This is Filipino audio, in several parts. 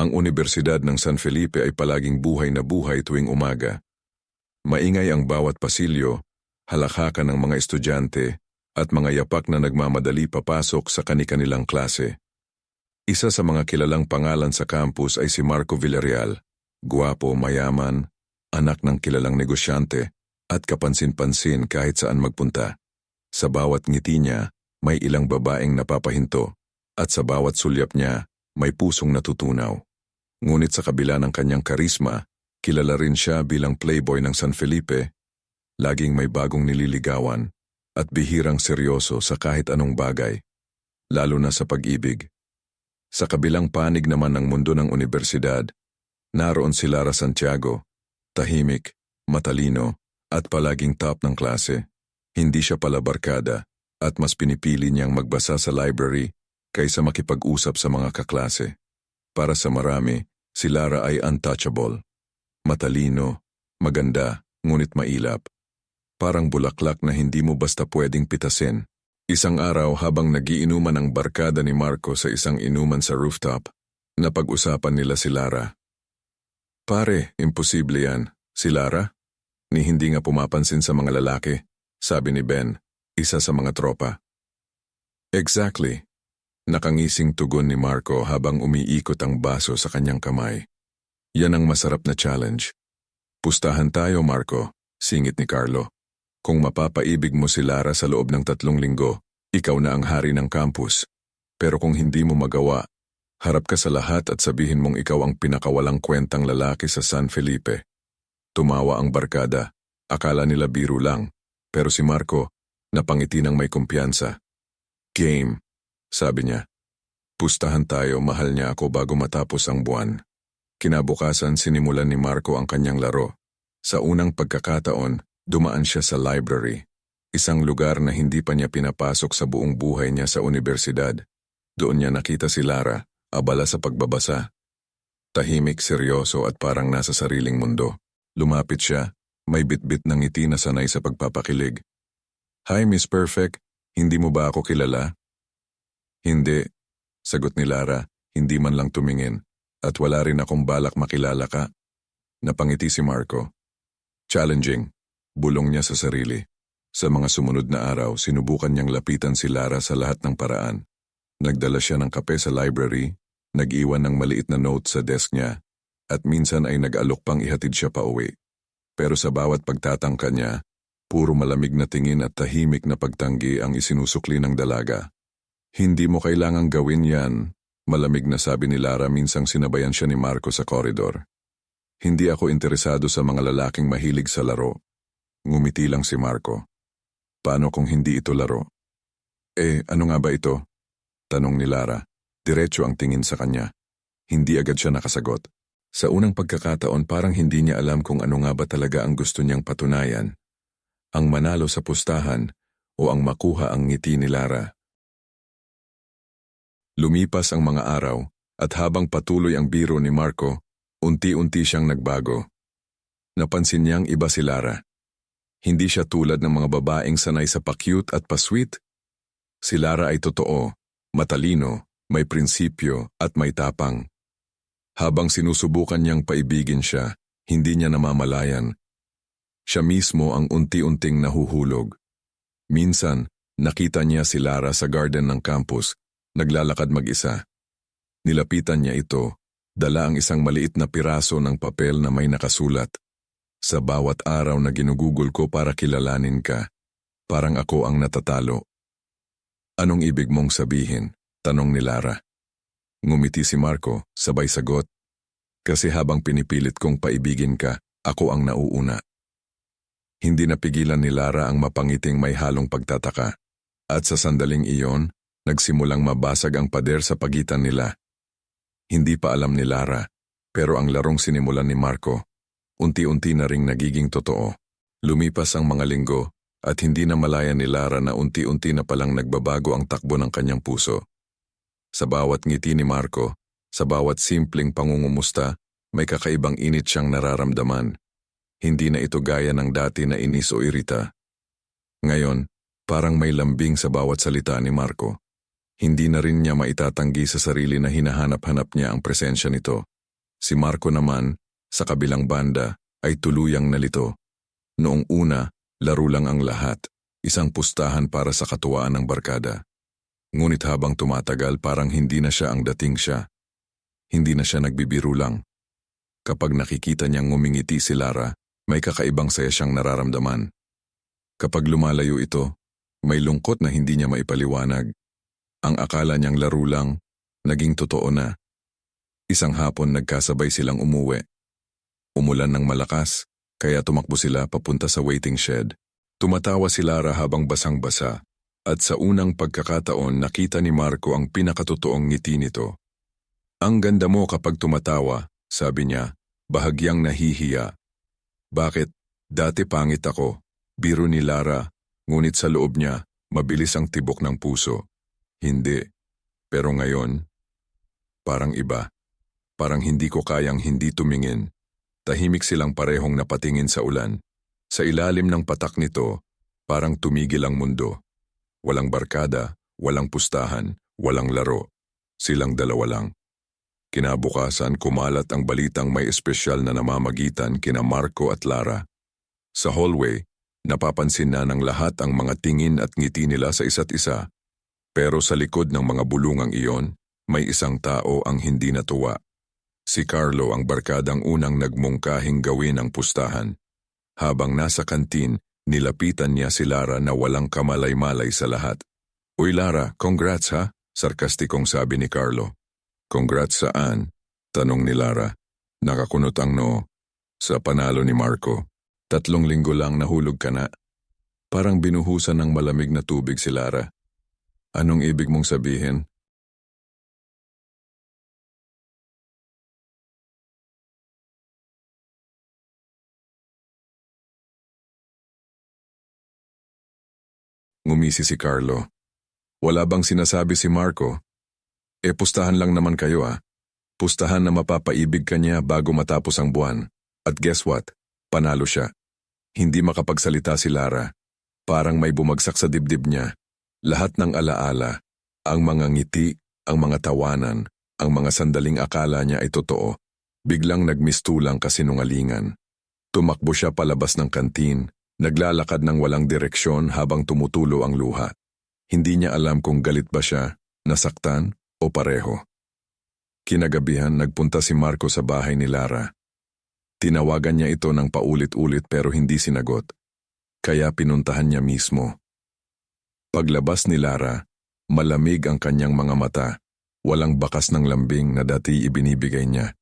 Ang Universidad ng San Felipe ay palaging buhay na buhay tuwing umaga. Maingay ang bawat pasilyo, halakhakan ng mga estudyante, at mga yapak na nagmamadali papasok sa kani-kanilang klase. Isa sa mga kilalang pangalan sa campus ay si Marco Villarreal, guwapo, mayaman, anak ng kilalang negosyante, at kapansin-pansin kahit saan magpunta. Sa bawat ngiti niya, may ilang babaeng napapahinto, at sa bawat sulyap niya, may pusong natutunaw. Ngunit sa kabila ng kanyang karisma, kilala rin siya bilang playboy ng San Felipe, laging may bagong nililigawan, at bihirang seryoso sa kahit anong bagay, lalo na sa pag-ibig. Sa kabilang panig naman ng mundo ng universidad, naroon si Lara Santiago, tahimik, matalino, at palaging top ng klase. Hindi siya pala barkada, at mas pinipili niyang magbasa sa library kaysa makipag-usap sa mga kaklase. Para sa marami, si Lara ay untouchable. Matalino, maganda, ngunit mailap. Parang bulaklak na hindi mo basta pwedeng pitasin. Isang araw habang nagiinuman ang barkada ni Marco sa isang inuman sa rooftop, napag-usapan nila si Lara. Pare, imposible yan. Si Lara? Ni hindi nga pumapansin sa mga lalaki, sabi ni Ben, isa sa mga tropa. Exactly. Nakangising tugon ni Marco habang umiikot ang baso sa kanyang kamay. Yan ang masarap na challenge. Pustahan tayo, Marco, singit ni Carlo. Kung mapapaibig mo si Lara sa loob ng tatlong linggo, ikaw na ang hari ng campus. Pero kung hindi mo magawa, harap ka sa lahat at sabihin mong ikaw ang pinakawalang kwentang lalaki sa San Felipe. Tumawa ang barkada. Akala nila biro lang. Pero si Marco, napangiti ng may kumpiyansa. Game, sabi niya. Pustahan tayo, mahal niya ako bago matapos ang buwan. Kinabukasan sinimulan ni Marco ang kanyang laro. Sa unang pagkakataon, dumaan siya sa library. Isang lugar na hindi pa niya pinapasok sa buong buhay niya sa universidad. Doon niya nakita si Lara, abala sa pagbabasa. Tahimik, seryoso at parang nasa sariling mundo. Lumapit siya, may bitbit ng ngiti na sanay sa pagpapakilig. Hi Miss Perfect, hindi mo ba ako kilala? Hindi, sagot ni Lara, hindi man lang tumingin, at wala rin akong balak makilala ka. Napangiti si Marco. Challenging, bulong niya sa sarili. Sa mga sumunod na araw, sinubukan niyang lapitan si Lara sa lahat ng paraan. Nagdala siya ng kape sa library, nag-iwan ng maliit na note sa desk niya, at minsan ay nag-alok pang ihatid siya pa uwi. Pero sa bawat pagtatangka niya, puro malamig na tingin at tahimik na pagtanggi ang isinusukli ng dalaga. Hindi mo kailangang gawin yan, malamig na sabi ni Lara minsang sinabayan siya ni Marco sa koridor. Hindi ako interesado sa mga lalaking mahilig sa laro. Ngumiti lang si Marco. Paano kung hindi ito laro? Eh, ano nga ba ito? Tanong ni Lara. Diretso ang tingin sa kanya. Hindi agad siya nakasagot. Sa unang pagkakataon parang hindi niya alam kung ano nga ba talaga ang gusto niyang patunayan. Ang manalo sa pustahan o ang makuha ang ngiti ni Lara. Lumipas ang mga araw, at habang patuloy ang biro ni Marco, unti-unti siyang nagbago. Napansin niyang iba si Lara. Hindi siya tulad ng mga babaeng sanay sa pa-cute at pa-sweet. Si Lara ay totoo, matalino, may prinsipyo at may tapang. Habang sinusubukan niyang paibigin siya, hindi niya namamalayan. Siya mismo ang unti-unting nahuhulog. Minsan, nakita niya si Lara sa garden ng campus Naglalakad mag-isa. Nilapitan niya ito, dala ang isang maliit na piraso ng papel na may nakasulat. Sa bawat araw na ginugugol ko para kilalanin ka, parang ako ang natatalo. Anong ibig mong sabihin? Tanong ni Lara. Ngumiti si Marco, sabay sagot. Kasi habang pinipilit kong paibigin ka, ako ang nauuna. Hindi napigilan ni Lara ang mapangiting may halong pagtataka. At sa sandaling iyon, Nagsimulang mabasag ang pader sa pagitan nila. Hindi pa alam ni Lara, pero ang larong sinimulan ni Marco, unti-unti na ring nagiging totoo. Lumipas ang mga linggo, at hindi na malaya ni Lara na unti-unti na palang nagbabago ang takbo ng kanyang puso. Sa bawat ngiti ni Marco, sa bawat simpleng pangungumusta, may kakaibang init siyang nararamdaman. Hindi na ito gaya ng dati na inis o irita. Ngayon, parang may lambing sa bawat salita ni Marco. Hindi na rin niya maitatanggi sa sarili na hinahanap-hanap niya ang presensya nito. Si Marco naman, sa kabilang banda, ay tuluyang nalito. Noong una, laro lang ang lahat, isang pustahan para sa katuwaan ng barkada. Ngunit habang tumatagal parang hindi na siya ang dating siya. Hindi na siya nagbibiro lang. Kapag nakikita niyang ngumingiti si Lara, may kakaibang saya siyang nararamdaman. Kapag lumalayo ito, may lungkot na hindi niya maipaliwanag. Ang akala niyang laro lang, naging totoo na. Isang hapon nagkasabay silang umuwi. Umulan ng malakas, kaya tumakbo sila papunta sa waiting shed. Tumatawa si Lara habang basang-basa, at sa unang pagkakataon nakita ni Marco ang pinakatotoong ngiti nito. Ang ganda mo kapag tumatawa, sabi niya, bahagyang nahihiya. Bakit? Dati pangit ako, biro ni Lara, ngunit sa loob niya, mabilis ang tibok ng puso. Hindi. Pero ngayon, parang iba. Parang hindi ko kayang hindi tumingin. Tahimik silang parehong napatingin sa ulan. Sa ilalim ng patak nito, parang tumigil ang mundo. Walang barkada, walang pustahan, walang laro. Silang dalawa lang. Kinabukasan kumalat ang balitang may espesyal na namamagitan kina Marco at Lara. Sa hallway, napapansin na ng lahat ang mga tingin at ngiti nila sa isa't isa. Pero sa likod ng mga bulungang iyon, may isang tao ang hindi natuwa. Si Carlo ang barkadang unang nagmungkahing gawin ang pustahan. Habang nasa kantin, nilapitan niya si Lara na walang kamalay-malay sa lahat. Uy Lara, congrats ha? Sarkastikong sabi ni Carlo. Congrats saan? Tanong ni Lara. Nakakunot ang no. Sa panalo ni Marco. Tatlong linggo lang nahulog ka na. Parang binuhusan ng malamig na tubig si Lara. Anong ibig mong sabihin? Ngumisi si Carlo. Wala bang sinasabi si Marco? E pustahan lang naman kayo ah. Pustahan na mapapaibig ka niya bago matapos ang buwan. At guess what? Panalo siya. Hindi makapagsalita si Lara. Parang may bumagsak sa dibdib niya. Lahat ng alaala, ang mga ngiti, ang mga tawanan, ang mga sandaling akala niya ay totoo. Biglang nagmistulang kasinungalingan. Tumakbo siya palabas ng kantin, naglalakad ng walang direksyon habang tumutulo ang luha. Hindi niya alam kung galit ba siya, nasaktan, o pareho. Kinagabihan nagpunta si Marco sa bahay ni Lara. Tinawagan niya ito ng paulit-ulit pero hindi sinagot. Kaya pinuntahan niya mismo. Paglabas ni Lara, malamig ang kanyang mga mata. Walang bakas ng lambing na dati ibinibigay niya.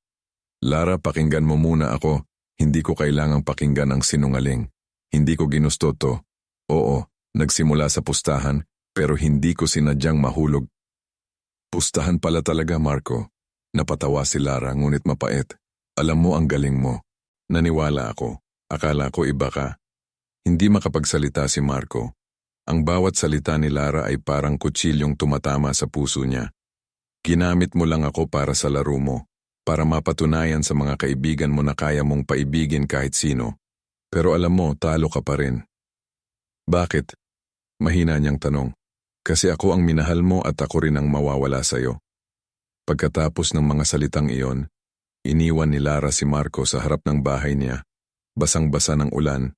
Lara, pakinggan mo muna ako. Hindi ko kailangang pakinggan ang sinungaling. Hindi ko ginusto to. Oo, nagsimula sa pustahan, pero hindi ko sinadyang mahulog Pustahan pala talaga, Marco. Napatawa si Lara ngunit mapait. Alam mo ang galing mo. Naniwala ako. Akala ko iba ka. Hindi makapagsalita si Marco. Ang bawat salita ni Lara ay parang kutsilyong tumatama sa puso niya. Ginamit mo lang ako para sa laro mo, para mapatunayan sa mga kaibigan mo na kaya mong paibigin kahit sino. Pero alam mo, talo ka pa rin. Bakit? Mahina niyang tanong. Kasi ako ang minahal mo at ako rin ang mawawala sa iyo. Pagkatapos ng mga salitang iyon, iniwan ni Lara si Marco sa harap ng bahay niya, basang-basa ng ulan,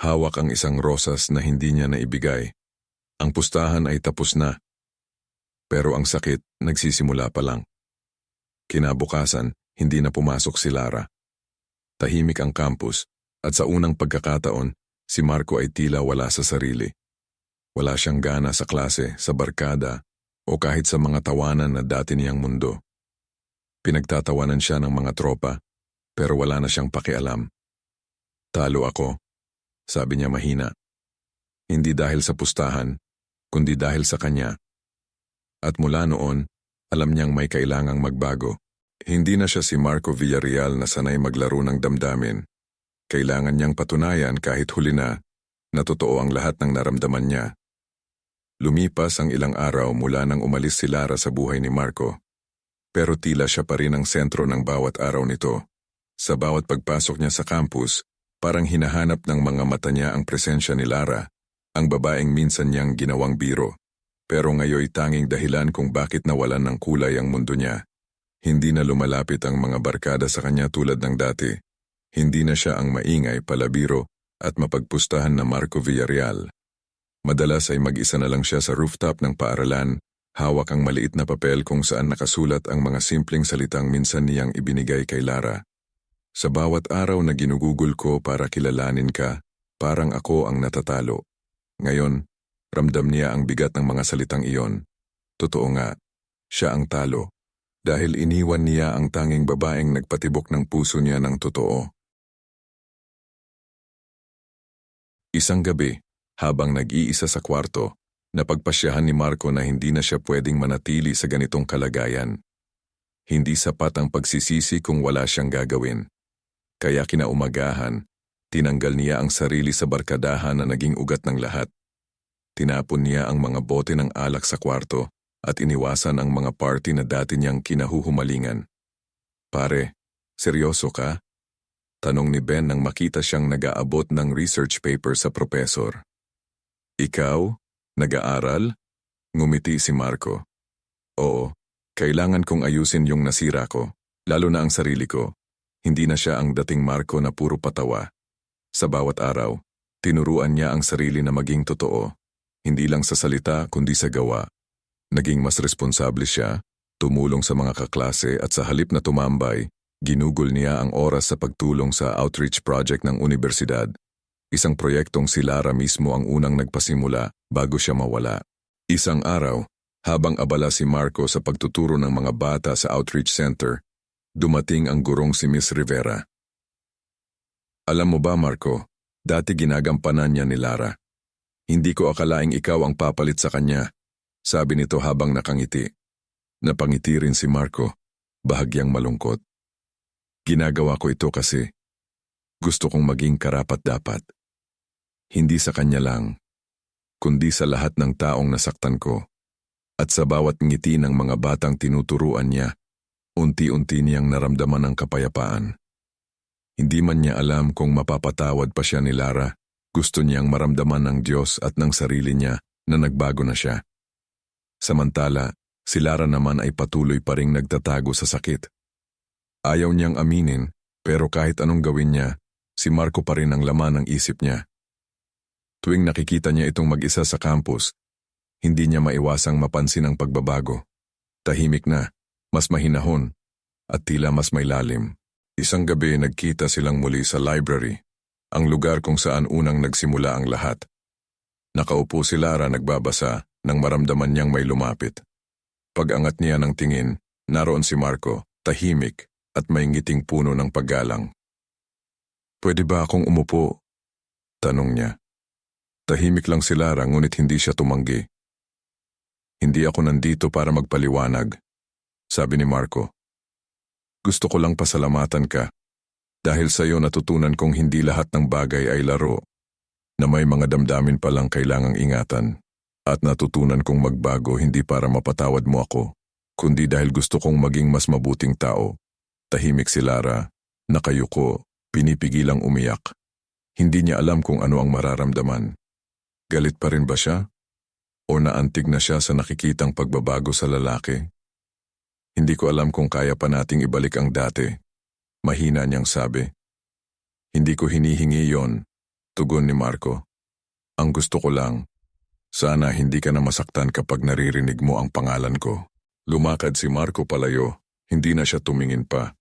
hawak ang isang rosas na hindi niya naibigay. Ang pustahan ay tapos na. Pero ang sakit nagsisimula pa lang. Kinabukasan, hindi na pumasok si Lara. Tahimik ang campus at sa unang pagkakataon, si Marco ay tila wala sa sarili. Wala siyang gana sa klase, sa barkada, o kahit sa mga tawanan na dati niyang mundo. Pinagtatawanan siya ng mga tropa, pero wala na siyang pakialam. Talo ako, sabi niya mahina. Hindi dahil sa pustahan, kundi dahil sa kanya. At mula noon, alam niyang may kailangang magbago. Hindi na siya si Marco Villarreal na sanay maglaro ng damdamin. Kailangan niyang patunayan kahit huli na, na totoo ang lahat ng naramdaman niya. Lumipas ang ilang araw mula nang umalis si Lara sa buhay ni Marco. Pero tila siya pa rin ang sentro ng bawat araw nito. Sa bawat pagpasok niya sa campus, parang hinahanap ng mga mata niya ang presensya ni Lara, ang babaeng minsan niyang ginawang biro. pero ngayoy tanging dahilan kung bakit nawalan ng kulay ang mundo niya. Hindi na lumalapit ang mga barkada sa kanya tulad ng dati. Hindi na siya ang maingay, palabiro, at mapagpustahan na Marco Villarreal. Madalas ay mag-isa na lang siya sa rooftop ng paaralan, hawak ang maliit na papel kung saan nakasulat ang mga simpleng salitang minsan niyang ibinigay kay Lara. Sa bawat araw na ginugugol ko para kilalanin ka, parang ako ang natatalo. Ngayon, ramdam niya ang bigat ng mga salitang iyon. Totoo nga, siya ang talo. Dahil iniwan niya ang tanging babaeng nagpatibok ng puso niya ng totoo. Isang gabi, habang nag-iisa sa kwarto, napagpasyahan ni Marco na hindi na siya pwedeng manatili sa ganitong kalagayan. Hindi sapat ang pagsisisi kung wala siyang gagawin. Kaya kinaumagahan, tinanggal niya ang sarili sa barkadahan na naging ugat ng lahat. Tinapon niya ang mga bote ng alak sa kwarto at iniwasan ang mga party na dati niyang kinahuhumalingan. Pare, seryoso ka? Tanong ni Ben nang makita siyang nag-aabot ng research paper sa propesor. Ikaw? Nag-aaral? Ngumiti si Marco. Oo, kailangan kong ayusin yung nasira ko, lalo na ang sarili ko. Hindi na siya ang dating Marco na puro patawa. Sa bawat araw, tinuruan niya ang sarili na maging totoo. Hindi lang sa salita kundi sa gawa. Naging mas responsable siya, tumulong sa mga kaklase at sa halip na tumambay, Ginugol niya ang oras sa pagtulong sa outreach project ng universidad. Isang proyektong si Lara mismo ang unang nagpasimula bago siya mawala. Isang araw, habang abala si Marco sa pagtuturo ng mga bata sa outreach center, dumating ang gurong si Miss Rivera. Alam mo ba Marco, dati ginagampanan niya ni Lara. Hindi ko akalaing ikaw ang papalit sa kanya, sabi nito habang nakangiti. Napangiti rin si Marco, bahagyang malungkot. Ginagawa ko ito kasi gusto kong maging karapat-dapat. Hindi sa kanya lang, kundi sa lahat ng taong nasaktan ko. At sa bawat ngiti ng mga batang tinuturuan niya, unti-unti niyang naramdaman ang kapayapaan. Hindi man niya alam kung mapapatawad pa siya ni Lara, gusto niyang maramdaman ng Diyos at ng sarili niya na nagbago na siya. Samantala, si Lara naman ay patuloy pa ring nagtatago sa sakit. Ayaw niyang aminin, pero kahit anong gawin niya, si Marco pa rin ang laman ng isip niya. Tuwing nakikita niya itong mag-isa sa campus, hindi niya maiwasang mapansin ang pagbabago. Tahimik na, mas mahinahon, at tila mas may lalim. Isang gabi nagkita silang muli sa library, ang lugar kung saan unang nagsimula ang lahat. Nakaupo si Lara nagbabasa nang maramdaman niyang may lumapit. Pag-angat niya ng tingin, naroon si Marco, tahimik, at may ngiting puno ng paggalang. Pwede ba akong umupo? Tanong niya. Tahimik lang si Lara ngunit hindi siya tumanggi. Hindi ako nandito para magpaliwanag, sabi ni Marco. Gusto ko lang pasalamatan ka dahil sa iyo natutunan kong hindi lahat ng bagay ay laro, na may mga damdamin palang kailangang ingatan. At natutunan kong magbago hindi para mapatawad mo ako, kundi dahil gusto kong maging mas mabuting tao. Tahimik si Lara, nakayuko, pinipigilang umiyak. Hindi niya alam kung ano ang mararamdaman. Galit pa rin ba siya? O naantig na siya sa nakikitang pagbabago sa lalaki? Hindi ko alam kung kaya pa nating ibalik ang dati. Mahina niyang sabi. Hindi ko hinihingi yon, tugon ni Marco. Ang gusto ko lang, sana hindi ka na masaktan kapag naririnig mo ang pangalan ko. Lumakad si Marco palayo, hindi na siya tumingin pa.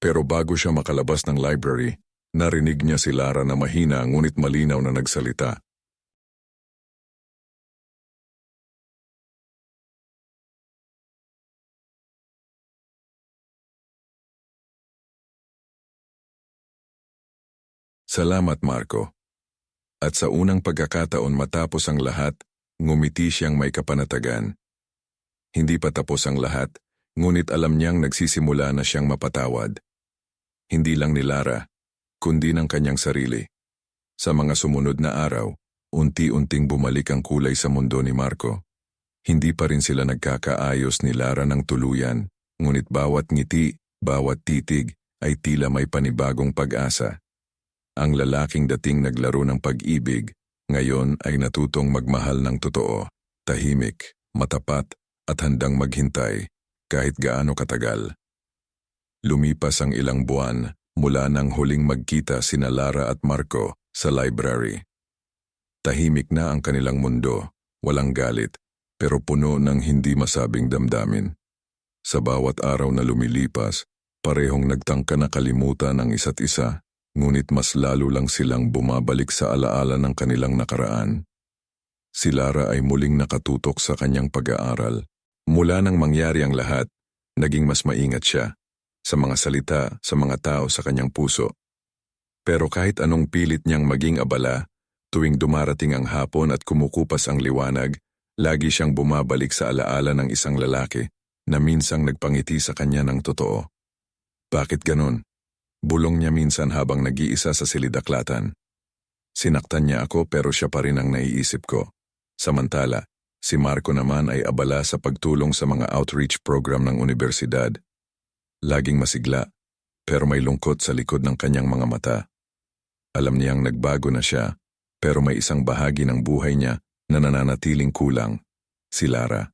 Pero bago siya makalabas ng library, narinig niya si Lara na mahina ngunit malinaw na nagsalita. Salamat Marco. At sa unang pagkakataon matapos ang lahat, ngumiti siyang may kapanatagan. Hindi pa tapos ang lahat, ngunit alam niyang nagsisimula na siyang mapatawad hindi lang ni Lara, kundi ng kanyang sarili. Sa mga sumunod na araw, unti-unting bumalik ang kulay sa mundo ni Marco. Hindi pa rin sila nagkakaayos ni Lara ng tuluyan, ngunit bawat ngiti, bawat titig ay tila may panibagong pag-asa. Ang lalaking dating naglaro ng pag-ibig, ngayon ay natutong magmahal ng totoo, Tahimik, matapat, at handang maghintay kahit gaano katagal. Lumipas ang ilang buwan mula nang huling magkita sina Lara at Marco sa library. Tahimik na ang kanilang mundo, walang galit, pero puno ng hindi masabing damdamin. Sa bawat araw na lumilipas, parehong nagtangka na kalimutan ang isa't isa, ngunit mas lalo lang silang bumabalik sa alaala ng kanilang nakaraan. Si Lara ay muling nakatutok sa kanyang pag-aaral. Mula nang mangyari ang lahat, naging mas maingat siya sa mga salita, sa mga tao sa kanyang puso. Pero kahit anong pilit niyang maging abala, tuwing dumarating ang hapon at kumukupas ang liwanag, lagi siyang bumabalik sa alaala ng isang lalaki na minsang nagpangiti sa kanya ng totoo. Bakit ganon? Bulong niya minsan habang nag-iisa sa silidaklatan. Sinaktan niya ako pero siya pa rin ang naiisip ko. Samantala, si Marco naman ay abala sa pagtulong sa mga outreach program ng universidad. Laging masigla, pero may lungkot sa likod ng kanyang mga mata. Alam niyang nagbago na siya, pero may isang bahagi ng buhay niya na nananatiling kulang, si Lara.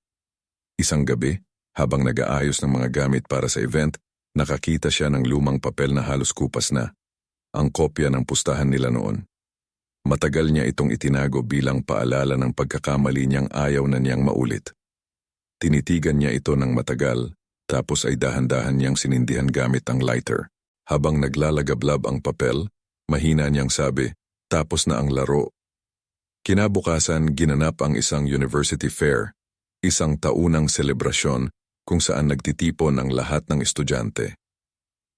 Isang gabi, habang nag-aayos ng mga gamit para sa event, nakakita siya ng lumang papel na halos kupas na, ang kopya ng pustahan nila noon. Matagal niya itong itinago bilang paalala ng pagkakamali niyang ayaw na niyang maulit. Tinitigan niya ito ng matagal, tapos ay dahan-dahan niyang sinindihan gamit ang lighter. Habang naglalagablab ang papel, mahina niyang sabi, tapos na ang laro. Kinabukasan ginanap ang isang university fair, isang taunang selebrasyon kung saan nagtitipon ang lahat ng estudyante.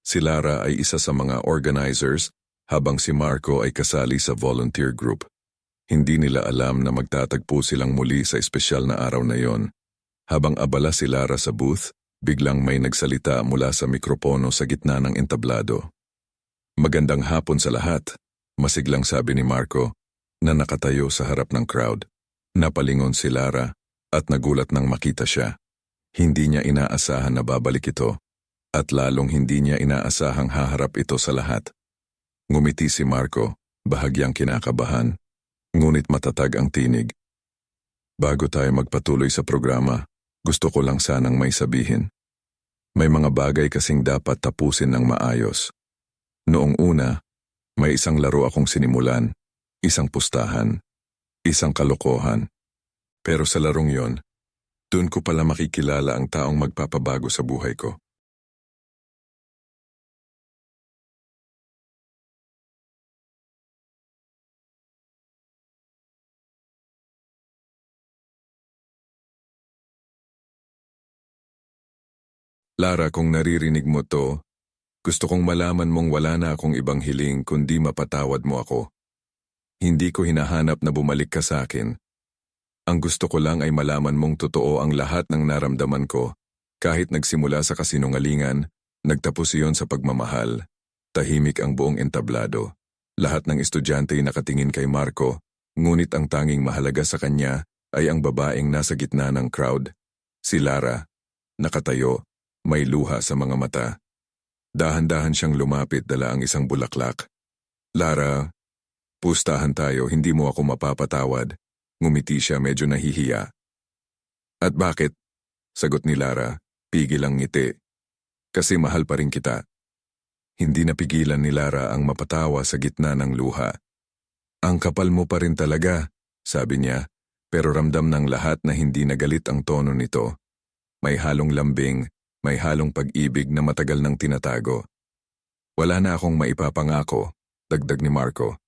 Si Lara ay isa sa mga organizers habang si Marco ay kasali sa volunteer group. Hindi nila alam na magtatagpo silang muli sa espesyal na araw na yon. Habang abala si Lara sa booth, biglang may nagsalita mula sa mikropono sa gitna ng entablado. Magandang hapon sa lahat, masiglang sabi ni Marco na nakatayo sa harap ng crowd. Napalingon si Lara at nagulat nang makita siya. Hindi niya inaasahan na babalik ito at lalong hindi niya inaasahang haharap ito sa lahat. Ngumiti si Marco, bahagyang kinakabahan, ngunit matatag ang tinig. Bago tayo magpatuloy sa programa, gusto ko lang sanang may sabihin. May mga bagay kasing dapat tapusin ng maayos. Noong una, may isang laro akong sinimulan, isang pustahan, isang kalokohan. Pero sa larong yon, dun ko pala makikilala ang taong magpapabago sa buhay ko. Lara, kung naririnig mo to, gusto kong malaman mong wala na akong ibang hiling kundi mapatawad mo ako. Hindi ko hinahanap na bumalik ka sa akin. Ang gusto ko lang ay malaman mong totoo ang lahat ng naramdaman ko. Kahit nagsimula sa kasinungalingan, nagtapos iyon sa pagmamahal. Tahimik ang buong entablado. Lahat ng estudyante ay nakatingin kay Marco, ngunit ang tanging mahalaga sa kanya ay ang babaeng nasa gitna ng crowd. Si Lara, nakatayo, may luha sa mga mata. Dahan-dahan siyang lumapit dala ang isang bulaklak. Lara, pustahan tayo, hindi mo ako mapapatawad. Ngumiti siya medyo nahihiya. At bakit? Sagot ni Lara, pigil ang ngiti. Kasi mahal pa rin kita. Hindi napigilan ni Lara ang mapatawa sa gitna ng luha. Ang kapal mo pa rin talaga, sabi niya, pero ramdam ng lahat na hindi nagalit ang tono nito. May halong lambing, may halong pag-ibig na matagal nang tinatago. Wala na akong maipapangako, dagdag ni Marco.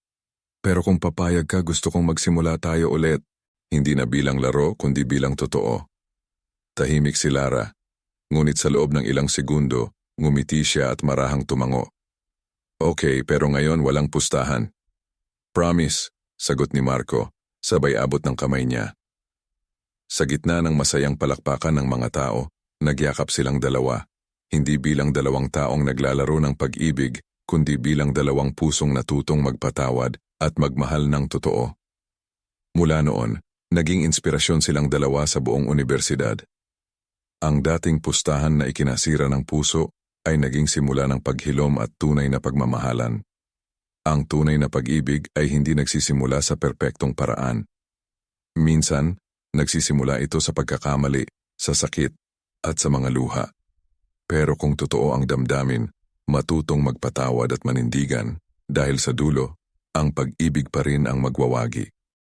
Pero kung papayag ka gusto kong magsimula tayo ulit, hindi na bilang laro kundi bilang totoo. Tahimik si Lara, ngunit sa loob ng ilang segundo, ngumiti siya at marahang tumango. Okay, pero ngayon walang pustahan. Promise, sagot ni Marco, sabay abot ng kamay niya. Sa gitna ng masayang palakpakan ng mga tao, Nagyakap silang dalawa, hindi bilang dalawang taong naglalaro ng pag-ibig, kundi bilang dalawang pusong natutong magpatawad at magmahal ng totoo. Mula noon, naging inspirasyon silang dalawa sa buong universidad. Ang dating pustahan na ikinasira ng puso ay naging simula ng paghilom at tunay na pagmamahalan. Ang tunay na pag-ibig ay hindi nagsisimula sa perpektong paraan. Minsan, Nagsisimula ito sa pagkakamali, sa sakit, at sa mga luha. Pero kung totoo ang damdamin, matutong magpatawad at manindigan dahil sa dulo, ang pag-ibig pa rin ang magwawagi.